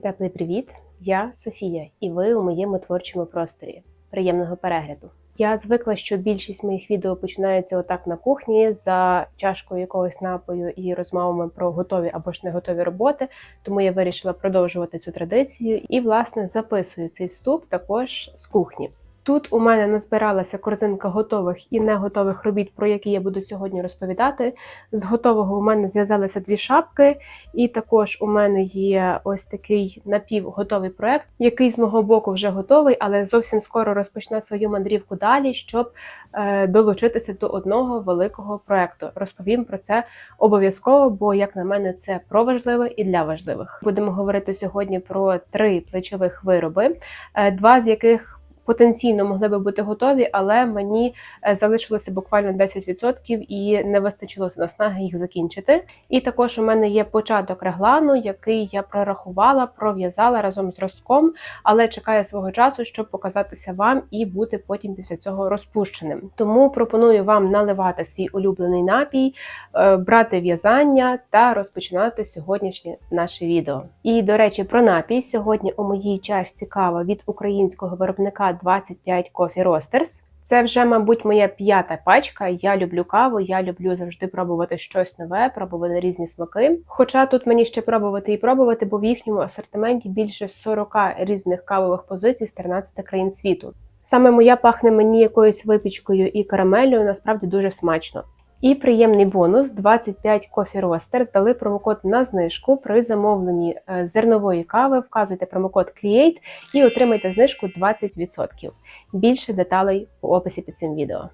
теплий привіт! Я Софія, і ви у моєму творчому просторі. Приємного перегляду. Я звикла, що більшість моїх відео починаються отак на кухні за чашкою якогось напою і розмовами про готові або ж не готові роботи. Тому я вирішила продовжувати цю традицію і, власне, записую цей вступ також з кухні. Тут у мене назбиралася корзинка готових і не готових робіт, про які я буду сьогодні розповідати. З готового у мене зв'язалися дві шапки, і також у мене є ось такий напівготовий проект, який з мого боку вже готовий, але зовсім скоро розпочне свою мандрівку далі, щоб е, долучитися до одного великого проекту. Розповім про це обов'язково, бо, як на мене, це про важливе і для важливих. Будемо говорити сьогодні про три плечових вироби, е, два з яких потенційно могли би бути готові, але мені е, залишилося буквально 10% і не вистачило наснаги їх закінчити. І також у мене є початок реглану, який я прорахувала, пров'язала разом з розком, але чекає свого часу, щоб показатися вам і бути потім після цього розпущеним. Тому пропоную вам наливати свій улюблений напій, е, брати в'язання та розпочинати сьогоднішнє наше відео. І до речі, про напій сьогодні у моїй чашці кава від українського виробника 25 Coffee Roasters. Це вже, мабуть, моя п'ята пачка. Я люблю каву, я люблю завжди пробувати щось нове, пробувати різні смаки. Хоча тут мені ще пробувати і пробувати, бо в їхньому асортименті більше 40 різних кавових позицій з 13 країн світу. Саме моя пахне мені якоюсь випічкою і карамеллю, насправді дуже смачно. І приємний бонус: 25 кофі ростер. Здали промокод на знижку при замовленні е, зернової кави. Вказуйте промокод CREATE і отримайте знижку 20%. Більше деталей у описі під цим відео.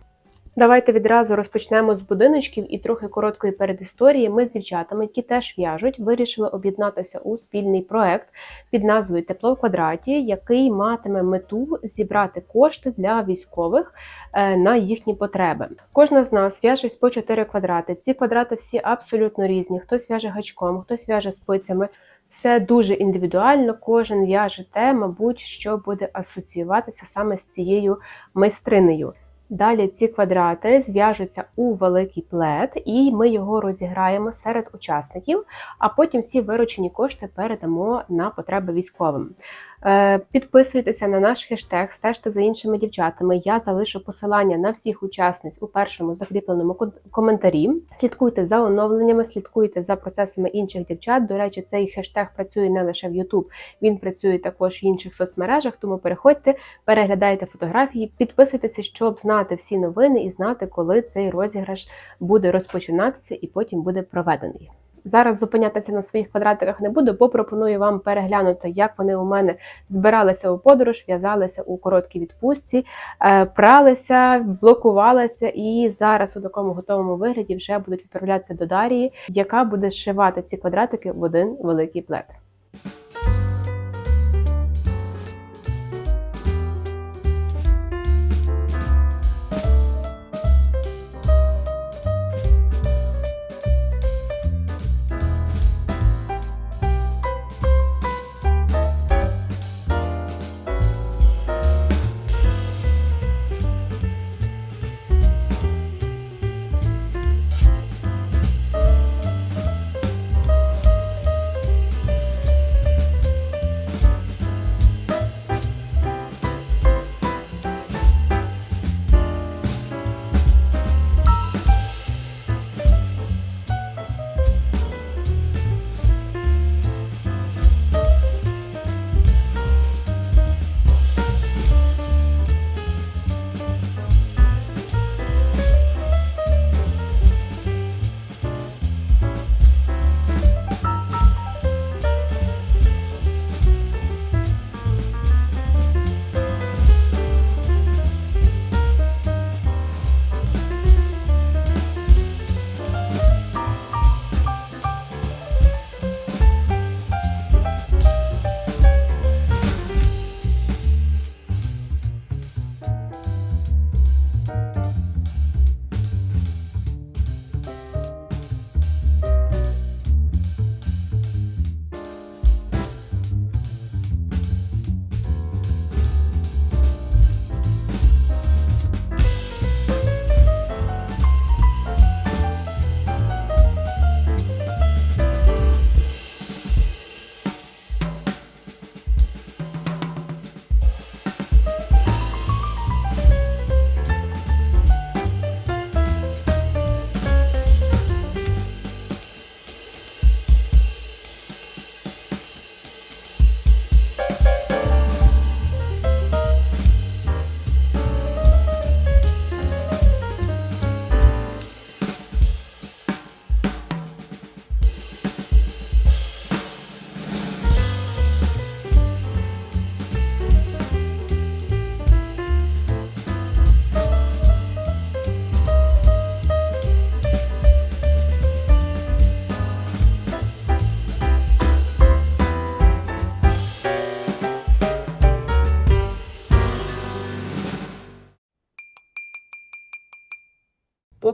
Давайте відразу розпочнемо з будиночків і трохи короткої передісторії. Ми з дівчатами, які теж в'яжуть, вирішили об'єднатися у спільний проект під назвою Тепло в квадраті, який матиме мету зібрати кошти для військових е, на їхні потреби. Кожна з нас в'яже по 4 квадрати. Ці квадрати всі абсолютно різні. Хтось в'яже гачком, хтось в'яже спицями. Все дуже індивідуально, кожен в'яже те, мабуть, що буде асоціюватися саме з цією майстринею. Далі ці квадрати зв'яжуться у великий плед, і ми його розіграємо серед учасників, а потім всі виручені кошти передамо на потреби військовим. Е, підписуйтеся на наш хештег, стежте за іншими дівчатами. Я залишу посилання на всіх учасниць у першому закріпленому коментарі. Слідкуйте за оновленнями, слідкуйте за процесами інших дівчат. До речі, цей хештег працює не лише в YouTube, він працює також в інших соцмережах. Тому переходьте, переглядайте фотографії, підписуйтеся, щоб знати всі новини і знати, коли цей розіграш буде розпочинатися і потім буде проведений. Зараз зупинятися на своїх квадратиках не буду, бо пропоную вам переглянути, як вони у мене збиралися у подорож, в'язалися у короткій відпустці, е, пралися, блокувалися, і зараз у такому готовому вигляді вже будуть відправлятися до Дарії, яка буде зшивати ці квадратики в один великий плед.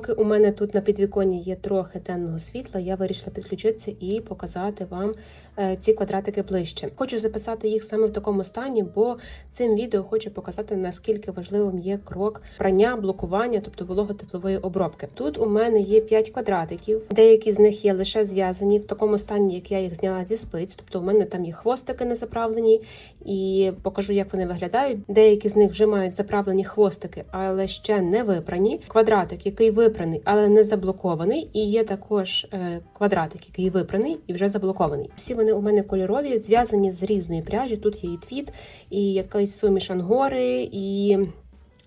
Поки у мене тут на підвіконні є трохи денного світла, я вирішила підключитися і показати вам е, ці квадратики ближче. Хочу записати їх саме в такому стані, бо цим відео хочу показати наскільки важливим є крок прання, блокування, тобто вологотеплової обробки. Тут у мене є 5 квадратиків, деякі з них є лише зв'язані в такому стані, як я їх зняла зі спиць. Тобто, у мене там є хвостики не заправлені, і покажу, як вони виглядають. Деякі з них вже мають заправлені хвостики, але ще не випрані. Квадратик, який випраний, але не заблокований. І є також е, квадратик, який випраний і вже заблокований. Всі вони у мене кольорові, зв'язані з різної пряжі. Тут є і твіт, і якийсь суміш ангори, і.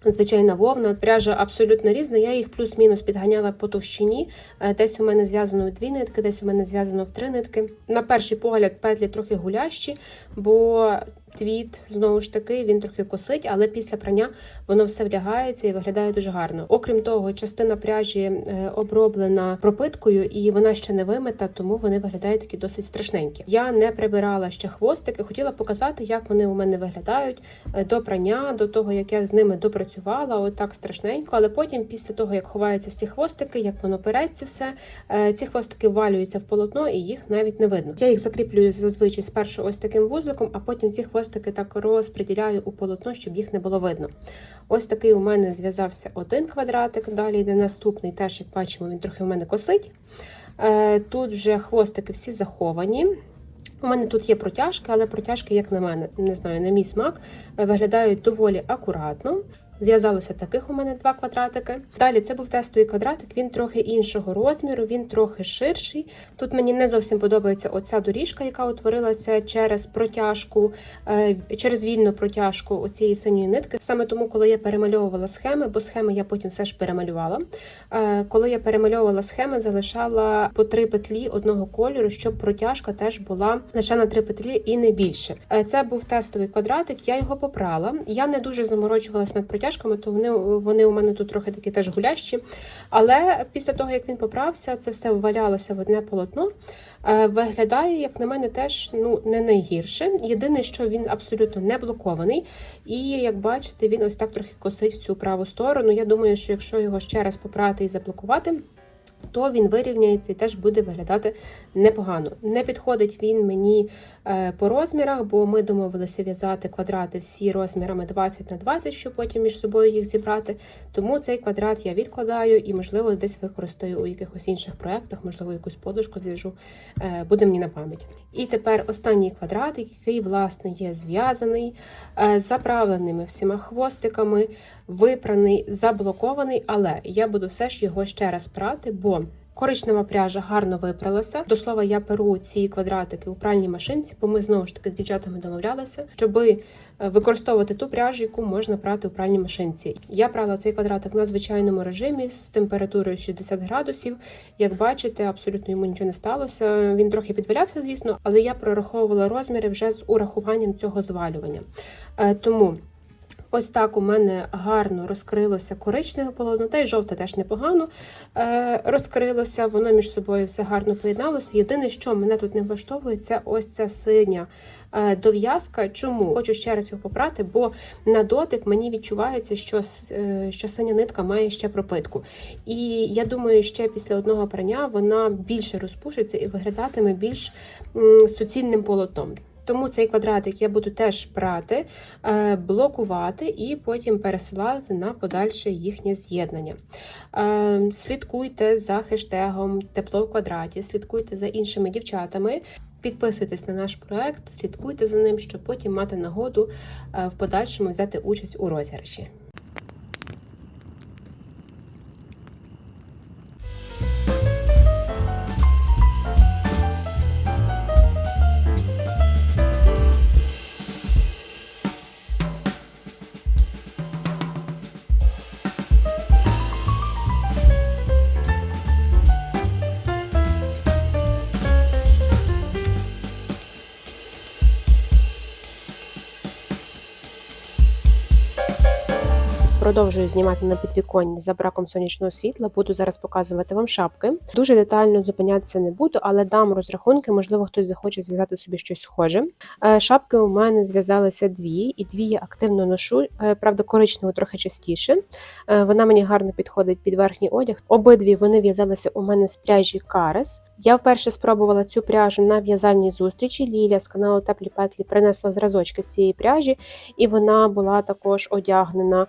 Звичайна вовна, пряжа абсолютно різна. Я їх плюс-мінус підганяла по товщині. Е, Десь у мене зв'язано в дві нитки, десь у мене зв'язано в три нитки. На перший погляд петлі трохи гулящі, бо твіт знову ж таки він трохи косить, але після прання воно все влягається і виглядає дуже гарно. Окрім того, частина пряжі е, оброблена пропиткою і вона ще не вимита, тому вони виглядають такі досить страшненькі. Я не прибирала ще хвостики, хотіла показати, як вони у мене виглядають е, до прання, до того як я з ними допрацювала, отак страшненько. Але потім, після того як ховаються всі хвостики, як воно переться, все е, ці хвостики валюються в полотно і їх навіть не видно. Я їх закріплюю зазвичай спершу ось таким вузликом, а потім ці хвостики так розподіляю у полотно, щоб їх не було видно. Ось такий у мене зв'язався один квадратик. Далі йде наступний, теж як бачимо, він трохи у мене косить. Е, Тут вже хвостики всі заховані. У мене тут є протяжки, але протяжки, як на мене, не знаю, на мій смак, е, виглядають доволі акуратно. Зв'язалося таких у мене два квадратики. Далі це був тестовий квадратик, він трохи іншого розміру, він трохи ширший. Тут мені не зовсім подобається оця доріжка, яка утворилася через протяжку, е, через вільну протяжку оцієї синьої нитки. Саме тому, коли я перемальовувала схеми, бо схеми я потім все ж перемалювала. Е, Коли я перемальовувала схеми, залишала по три петлі одного кольору, щоб протяжка теж була лише на три петлі і не більше. Е, Це був тестовий квадратик, я його попрала. Я не дуже заморочувалась над протяжкою, то вони, вони у мене тут трохи такі теж гулящі. Але після того, як він поправся, це все ввалялося в одне полотно. Е, Виглядає, як на мене, теж ну, не найгірше. Єдине, що він абсолютно не блокований. І як бачите, він ось так трохи косить в цю праву сторону. Я думаю, що якщо його ще раз попрати і заблокувати, то він вирівняється і теж буде виглядати непогано. Не підходить він мені е, по розмірах, бо ми домовилися в'язати квадрати всі розмірами 20 на 20, щоб потім між собою їх зібрати. Тому цей квадрат я відкладаю і, можливо, десь використаю у якихось інших проєктах, можливо, якусь подушку зв'яжу, е, буде мені на пам'ять. І тепер останній квадрат, який, власне, є зв'язаний, е, заправленими всіма хвостиками, випраний, заблокований, але я буду все ж його ще раз прати, бо коричнева пряжа гарно випралася. До слова, я перу ці квадратики у пральній машинці, бо ми знову ж таки з дівчатами домовлялися, щоби е, використовувати ту пряжу, яку можна прати у пральній машинці. Я прала цей квадратик на звичайному режимі з температурою 60 градусів. Як бачите, абсолютно йому нічого не сталося. Він трохи підвалявся, звісно, але я прораховувала розміри вже з урахуванням цього звалювання. Е, Тому. Ось так у мене гарно розкрилося коричневе полотно, та й жовте теж непогано е, розкрилося, воно між собою все гарно поєдналося. Єдине, що мене тут не влаштовує, це ось ця синя е, дов'язка. Чому? Хочу ще раз його попрати, бо на дотик мені відчувається, що, е, що синя нитка має ще пропитку. І я думаю, ще після одного прання вона більше розпушиться і виглядатиме більш суцільним полотном. Тому цей квадратик я буду теж прати, е, блокувати і потім пересилати на подальше їхнє з'єднання. Е, Слідкуйте за хештегом Тепло в квадраті, слідкуйте за іншими дівчатами. Підписуйтесь на наш проект, слідкуйте за ним, щоб потім мати нагоду е, в подальшому взяти участь у розіграші. Продовжую знімати на підвіконні за браком сонячного світла. Буду зараз показувати вам шапки. Дуже детально зупинятися не буду, але дам розрахунки. Можливо, хтось захоче зв'язати собі щось схоже. Е, Шапки у мене зв'язалися дві, і дві я активно ношу. Е, Правда, коричневу трохи частіше. Е, Вона мені гарно підходить під верхній одяг. Обидві вони в'язалися у мене з пряжі Карес. Я вперше спробувала цю пряжу на в'язальній зустрічі. Ліля з каналу Теплі Петлі принесла зразочки з цієї пряжі, і вона була також одягнена,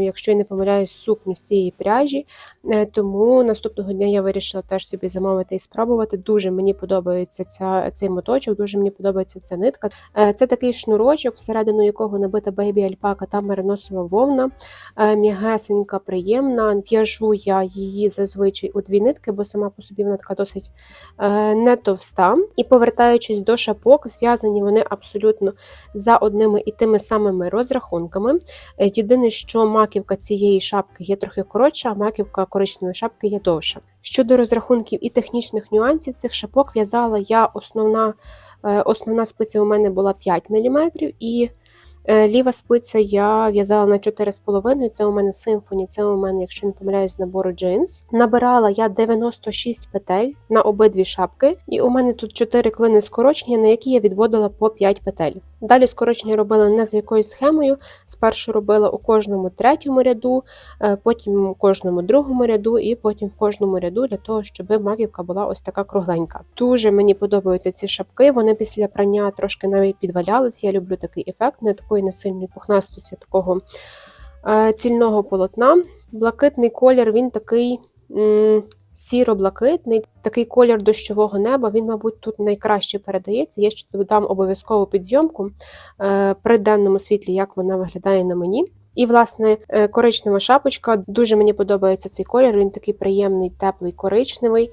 якщо я не помиляюсь, сукню з цієї пряжі. Е, Тому наступного дня я вирішила теж собі замовити і спробувати. Дуже мені подобається ця, цей моточок, дуже мені подобається ця нитка. Е, Це такий шнурочок, всередину якого набита бейбі альпака та мериносова вовна. Е, М'ягесенька, приємна. В'яжу я її зазвичай у дві нитки, бо сама по собі вона така досить е, не товста. І повертаючись до шапок, зв'язані вони абсолютно за одними і тими самими розрахунками. Е, Єдине, що маківка цієї шапки є трохи коротша, а маківка коричневої шапки є довша. Щодо розрахунків і технічних нюансів цих шапок в'язала я основна, е, основна спиця у мене була 5 мм, і ліва спиця я в'язала на 4,5 Це у мене симфоні, це у мене, якщо не помиляюсь, набору джинс. Набирала я 96 петель на обидві шапки, і у мене тут 4 клини скорочення, на які я відводила по 5 петель. Далі скорочення робила не з якоюсь схемою. Спершу робила у кожному третьому ряду, е, потім у кожному другому ряду, і потім в кожному ряду для того, щоб маківка була ось така кругленька. Дуже мені подобаються ці шапки. Вони після прання трошки навіть підвалялись. Я люблю такий ефект, не такої несильної пухнастості, такого е, цільного полотна. Блакитний колір він такий. Сіро-блакитний, такий колір дощового неба. Він, мабуть, тут найкраще передається. Я ще додам обов'язково підйомку е, при денному світлі, як вона виглядає на мені. І, власне, е, коричнева шапочка. Дуже мені подобається цей колір. Він такий приємний, теплий, коричневий,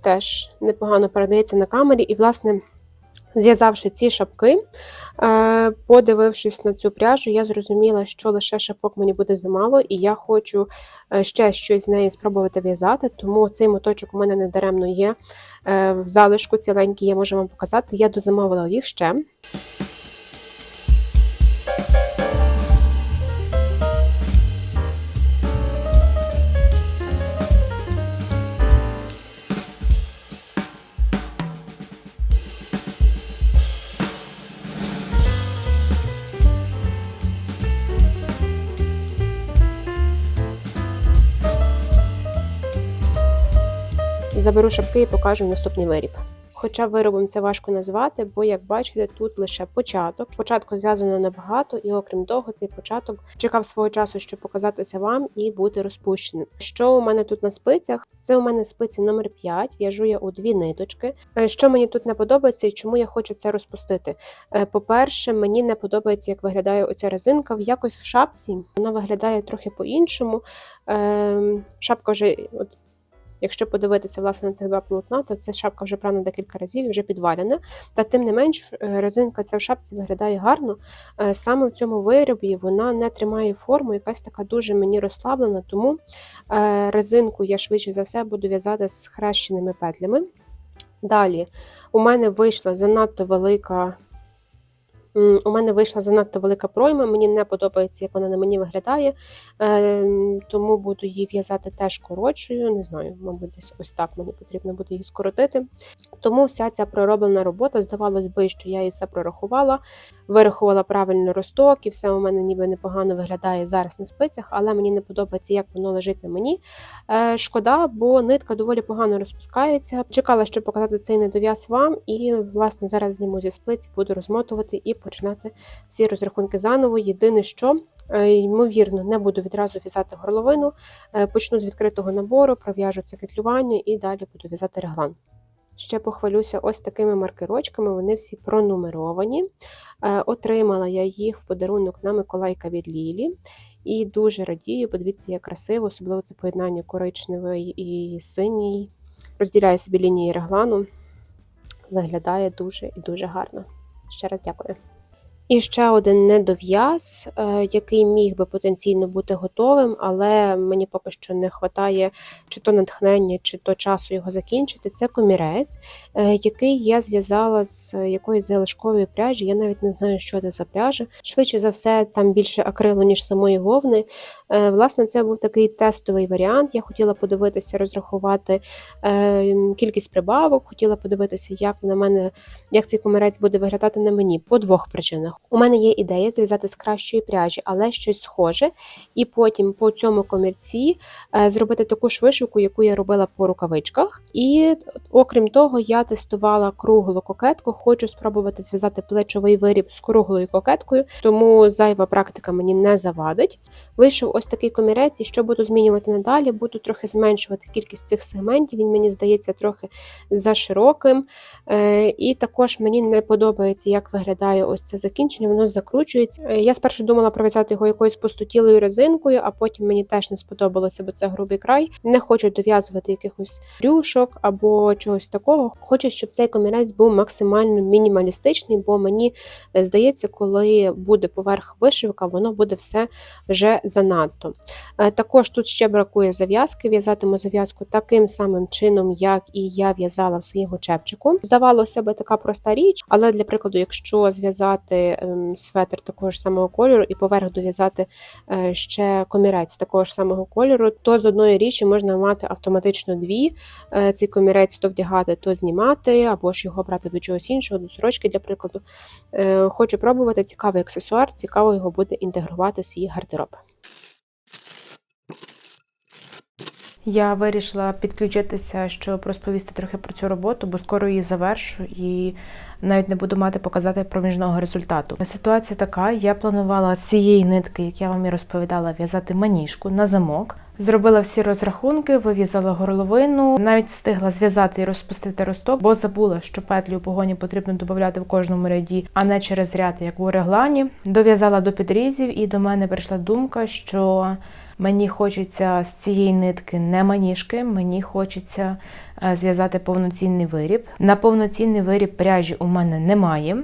теж непогано передається на камері. І, власне, зв'язавши ці шапки, е, подивившись на цю пряжу, я зрозуміла, що лише шапок мені буде замало, і я хочу е, ще щось з неї спробувати в'язати. Тому цей моточок у мене недаремно є е, в залишку ціленький, я можу вам показати. Я дозамовила їх ще. Заберу шапки і покажу наступний виріб. Хоча виробом це важко назвати, бо, як бачите, тут лише початок. Початку зв'язано небагато, і окрім того, цей початок чекав свого часу, щоб показатися вам і бути розпущеним. Що у мене тут на спицях? Це у мене спиці номер 5, в'яжу я у дві ниточки. Е, Що мені тут не подобається і чому я хочу це розпустити? Е, По-перше, мені не подобається, як виглядає оця резинка. В якось в шапці вона виглядає трохи по-іншому. Ем, Шапка вже от Якщо подивитися власне на цих два полотна, то ця шапка вже прана декілька разів і вже підвалена. Та тим не менш, е, резинка ця в шапці виглядає гарно. Е, Саме в цьому виробі вона не тримає форму, якась така дуже мені розслаблена, тому е, резинку я швидше за все буду в'язати з хрещеними петлями. Далі у мене вийшла занадто велика. У мене вийшла занадто велика пройма, мені не подобається, як вона на мені виглядає, е, тому буду її в'язати теж коротшою. Не знаю, мабуть, десь ось так мені потрібно буде її скоротити. Тому вся ця пророблена робота, здавалось би, що я її все прорахувала, вирахувала правильно росток, і все у мене ніби непогано виглядає зараз на спицях, але мені не подобається, як воно лежить на мені. Е, шкода, бо нитка доволі погано розпускається. Чекала, щоб показати цей недов'яз вам, і власне зараз зніму зі спиці, буду розмотувати і починати всі розрахунки заново. Єдине, що е, ймовірно, не буду відразу в'язати горловину. Е, Почну з відкритого набору, пров'яжу це кетлювання і далі буду в'язати реглан. Ще похвалюся ось такими маркерочками, вони всі пронумеровані. Е, Отримала я їх в подарунок на Миколайка від Лілі. І дуже радію, подивіться, як красиво, особливо це поєднання коричневої і синій. Розділяю собі лінії реглану. Виглядає дуже і дуже гарно. Ще раз дякую. І ще один недов'яз, е, який міг би потенційно бути готовим, але мені поки що не вистачає чи то натхнення, чи то часу його закінчити. Це комірець, е, який я зв'язала з якоїсь залишкової пряжі. Я навіть не знаю, що це за пряжа. Швидше за все, там більше акрилу, ніж самої вовни. Е, Власне, це був такий тестовий варіант. Я хотіла подивитися, розрахувати кількість прибавок, хотіла подивитися, як на мене, як цей комірець буде виглядати на мені по двох причинах. У мене є ідея зв'язати з кращої пряжі, але щось схоже, і потім по цьому комірці е, зробити таку ж вишивку, яку я робила по рукавичках. І окрім того, я тестувала круглу кокетку. Хочу спробувати зв'язати плечовий виріб з круглою кокеткою, тому зайва практика мені не завадить. Вийшов ось такий комірець, і що буду змінювати надалі, буду трохи зменшувати кількість цих сегментів. Він мені здається трохи за широким. Е, І також мені не подобається, як виглядає ось це закінчення, воно закручується. Е, Я спершу думала пров'язати його якоюсь пустотілою резинкою, а потім мені теж не сподобалося, бо це грубий край. Не хочу дов'язувати якихось рюшок або чогось такого. Хочу, щоб цей комірець був максимально мінімалістичний, бо мені е, здається, коли буде поверх вишивка, воно буде все вже занадто. Е, Також тут ще бракує зав'язки. В'язатиму зав'язку таким самим чином, як і я в'язала в своєму чепчику. Здавалося би, така проста річ, але для прикладу, якщо зв'язати светр такого ж самого кольору і поверх дов'язати е, ще комірець такого ж самого кольору, то з одної річі можна мати автоматично дві. Е, Цей комірець то вдягати, то знімати, або ж його брати до чогось іншого, до сорочки, для прикладу. Е, Хочу пробувати цікавий аксесуар, цікаво його буде інтегрувати в свій гардероб. Я вирішила підключитися, щоб розповісти трохи про цю роботу, бо скоро її завершу і навіть не буду мати показати проміжного результату. Ситуація така: я планувала з цієї нитки, як я вам і розповідала, в'язати маніжку на замок. Зробила всі розрахунки, вив'язала горловину, навіть встигла зв'язати і розпустити росток, бо забула, що петлі у погоні потрібно додати в кожному ряді, а не через ряд, як у реглані. Дов'язала до підрізів, і до мене прийшла думка, що Мені хочеться з цієї нитки не маніжки, мені хочеться зв'язати повноцінний виріб. На повноцінний виріб пряжі у мене немає.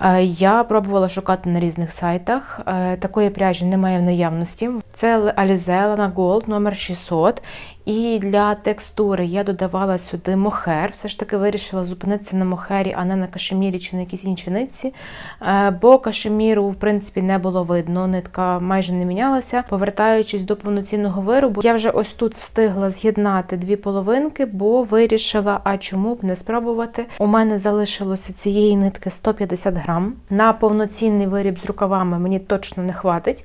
Е, Я пробувала шукати на різних сайтах. Е, Такої пряжі немає в наявності. Це Alize Lana Gold номер 600. І для текстури я додавала сюди мохер. Все ж таки вирішила зупинитися на мохері, а не на кашемірі чи на якійсь іншій нитці. Е, Бо кашеміру, в принципі, не було видно. Нитка майже не мінялася. Повертаючись до повноцінного виробу, я вже ось тут встигла з'єднати дві половинки, бо вирішила, а чому б не спробувати. У мене залишилося цієї нитки 150 грам. На повноцінний виріб з рукавами мені точно не хватить.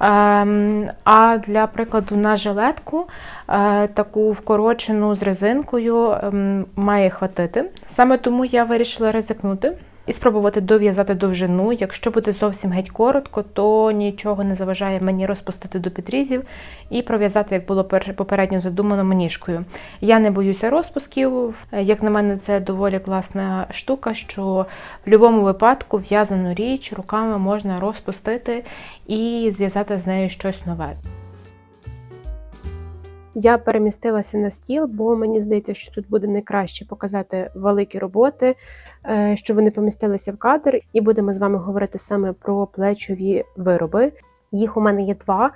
Ем, А для прикладу на жилетку е, таку вкорочену з резинкою ем, має хватити. Саме тому я вирішила ризикнути і спробувати дов'язати довжину. Якщо буде зовсім геть коротко, то нічого не заважає мені розпустити до підрізів і пров'язати, як було пер- попередньо задумано маніжкою. Я не боюся розпусків. Як на мене, це доволі класна штука, що в будь-якому випадку в'язану річ руками можна розпустити і зв'язати з нею щось нове. Я перемістилася на стіл, бо мені здається, що тут буде найкраще показати великі роботи, що вони помістилися в кадр, і будемо з вами говорити саме про плечові вироби. Їх у мене є два,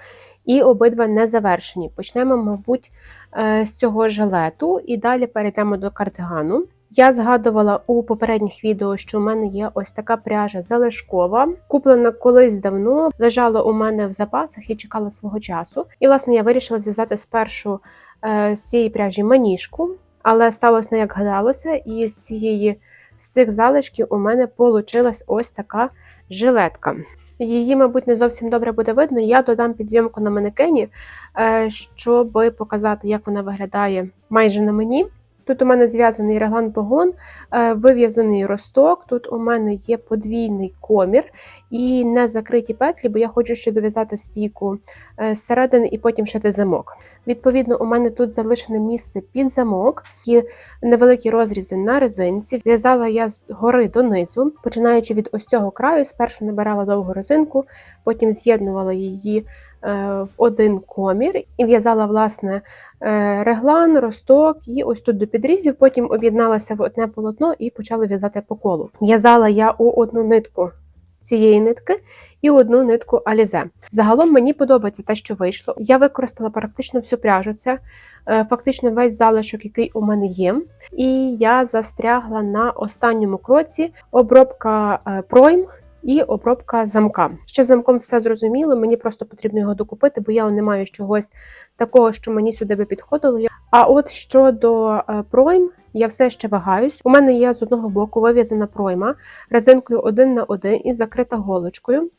і обидва не завершені. Почнемо, мабуть, е, з цього жилету, і далі перейдемо до кардигану. Я згадувала у попередніх відео, що у мене є ось така пряжа залишкова, куплена колись давно, лежала у мене в запасах і чекала свого часу. І, власне, я вирішила зв'язати спершу е, з цієї пряжі маніжку, але сталося не як гадалося, і з цієї з цих залишків у мене получилась ось така жилетка. Її, мабуть, не зовсім добре буде видно. Я додам підйомку на манекені, е, щоб показати, як вона виглядає майже на мені. Тут у мене зв'язаний реглан погон, е, вив'язаний росток. Тут у мене є подвійний комір і не закриті петлі, бо я хочу ще дов'язати стійку е, зсередини і потім шити замок. Відповідно, у мене тут залишене місце під замок, і невеликі розрізи на резинці. Зв'язала я з гори донизу, починаючи від ось цього краю, спершу набирала довгу резинку, потім з'єднувала її в один комір і в'язала власне е, реглан, росток і ось тут до підрізів. Потім об'єдналася в одне полотно і почала в'язати по колу. В'язала я у одну нитку цієї нитки і одну нитку Alize. Загалом мені подобається те, що вийшло. Я використала практично всю пряжу. Це е, фактично весь залишок, який у мене є. І я застрягла на останньому кроці обробка е, пройм. І обробка замка. Ще замком все зрозуміло, мені просто потрібно його докупити, бо я не маю чогось такого, що мені сюди би підходило. А от щодо е, пройм, я все ще вагаюсь. У мене є з одного боку вив'язана пройма резинкою один на один і закрита голочкою.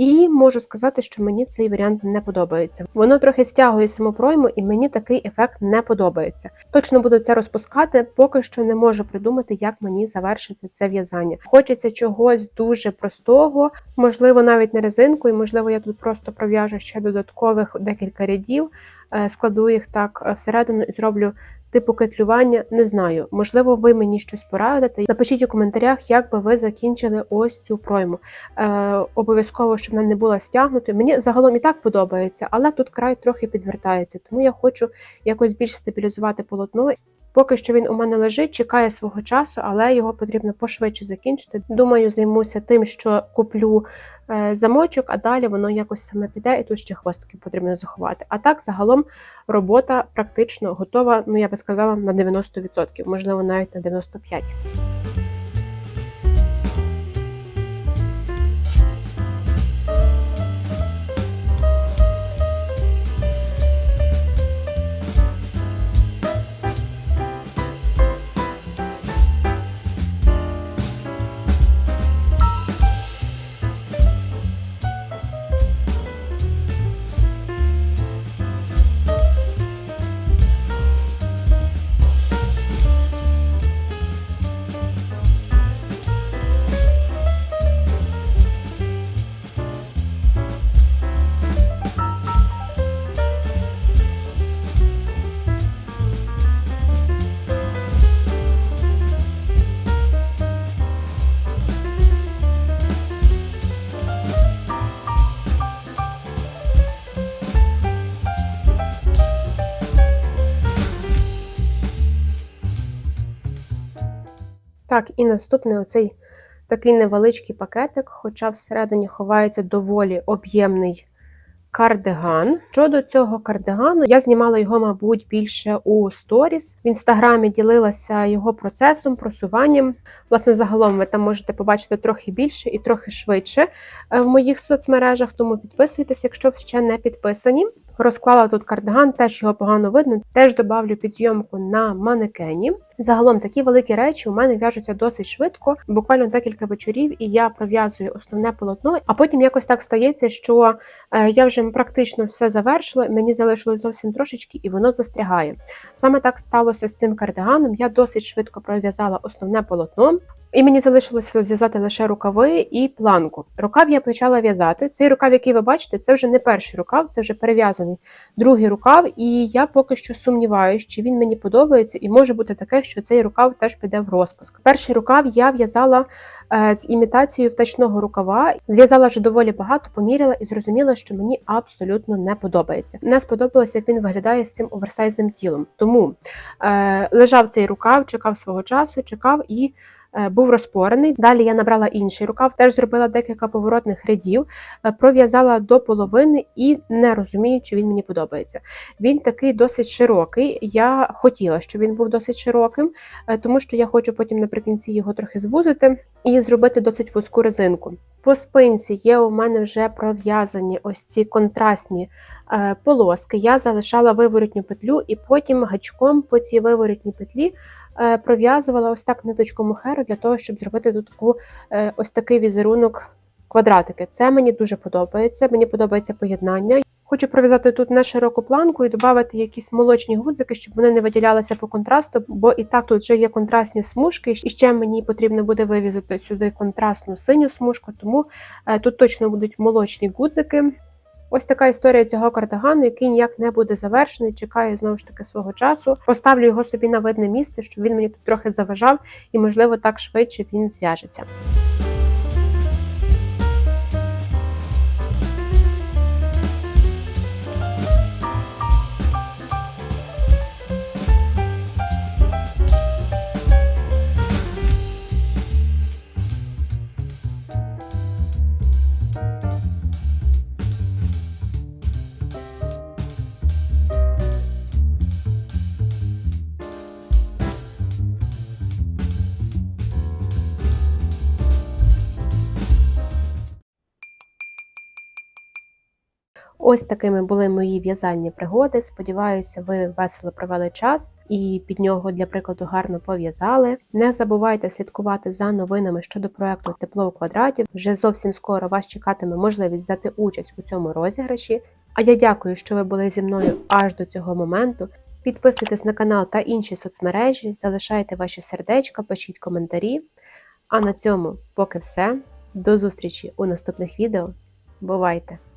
І можу сказати, що мені цей варіант не подобається. Воно трохи стягує саму пройму, і мені такий ефект не подобається. Точно буду це розпускати, поки що не можу придумати, як мені завершити це в'язання. Хочеться чогось дуже простого, можливо, навіть не резинкою, можливо, я тут просто пров'яжу ще додаткових декілька рядів, е, складу їх так е, всередину і зроблю типу кетлювання, не знаю. Можливо, ви мені щось порадите. Напишіть у коментарях, як би ви закінчили ось цю пройму. Е, Обов'язково, щоб вона не була стягнутою. Мені загалом і так подобається, але тут край трохи підвертається, тому я хочу якось більш стабілізувати полотно. Поки що він у мене лежить, чекає свого часу, але його потрібно пошвидше закінчити. Думаю, займуся тим, що куплю е, замочок, а далі воно якось саме піде, і тут ще хвостики потрібно заховати. А так, загалом, робота практично готова, ну я би сказала, на 90%, можливо, навіть на 95%. Так, і наступний оцей такий невеличкий пакетик, хоча всередині ховається доволі об'ємний кардиган. Щодо цього кардигану, я знімала його, мабуть, більше у сторіс. В інстаграмі ділилася його процесом, просуванням. Власне, загалом ви там можете побачити трохи більше і трохи швидше е, в моїх соцмережах, тому підписуйтесь, якщо ще не підписані. Розклала тут кардиган, теж його погано видно, теж добавлю підзйомку на манекені. Загалом такі великі речі у мене в'яжуться досить швидко, буквально декілька вечорів, і я пров'язую основне полотно. А потім якось так стається, що е, я вже практично все завершила, мені залишилось зовсім трошечки, і воно застрягає. Саме так сталося з цим кардиганом. Я досить швидко пров'язала основне полотно. І мені залишилося зв'язати лише рукави і планку. Рукав я почала в'язати. Цей рукав, який ви бачите, це вже не перший рукав, це вже перев'язаний другий рукав, і я поки що сумніваюся, чи він мені подобається, і може бути таке, що цей рукав теж піде в розпуск. Перший рукав я в'язала е, з імітацією втачного рукава, зв'язала вже доволі багато, поміряла і зрозуміла, що мені абсолютно не подобається. Не сподобалося, як він виглядає з цим оверсайзним тілом. Тому е, лежав цей рукав, чекав свого часу, чекав і. Е, був розпорений. Далі я набрала інший рукав, теж зробила декілька поворотних рядів, е, пров'язала до половини і не розумію, чи він мені подобається. Він такий досить широкий. Я хотіла, щоб він був досить широким, е, тому що я хочу потім наприкінці його трохи звузити і зробити досить вузьку резинку. По спинці є у мене вже пров'язані ось ці контрастні полоски. Я залишала виворотню петлю і потім гачком по цій виворотній петлі пров'язувала ось так ниточку мохеру для того, щоб зробити тут таку, е, ось такий візерунок квадратики. Це мені дуже подобається, мені подобається поєднання. Хочу пров'язати тут не широку планку і додати якісь молочні гудзики, щоб вони не виділялися по контрасту, бо і так тут вже є контрастні смужки, і ще мені потрібно буде вивізати сюди контрастну синю смужку, тому е, тут точно будуть молочні гудзики. Ось така історія цього кардигану, який ніяк не буде завершений, чекає знову ж таки свого часу. Поставлю його собі на видне місце, щоб він мені тут трохи заважав, і, можливо, так швидше він зв'яжеться. Ось такими були мої в'язальні пригоди. Сподіваюся, ви весело провели час і під нього для прикладу гарно пов'язали. Не забувайте слідкувати за новинами щодо проекту Тепло у квадраті. Вже зовсім скоро вас чекатиме можливість взяти участь у цьому розіграші. А я дякую, що ви були зі мною аж до цього моменту. Підписуйтесь на канал та інші соцмережі, залишайте ваші сердечка, пишіть коментарі. А на цьому поки все. До зустрічі у наступних відео. Бувайте!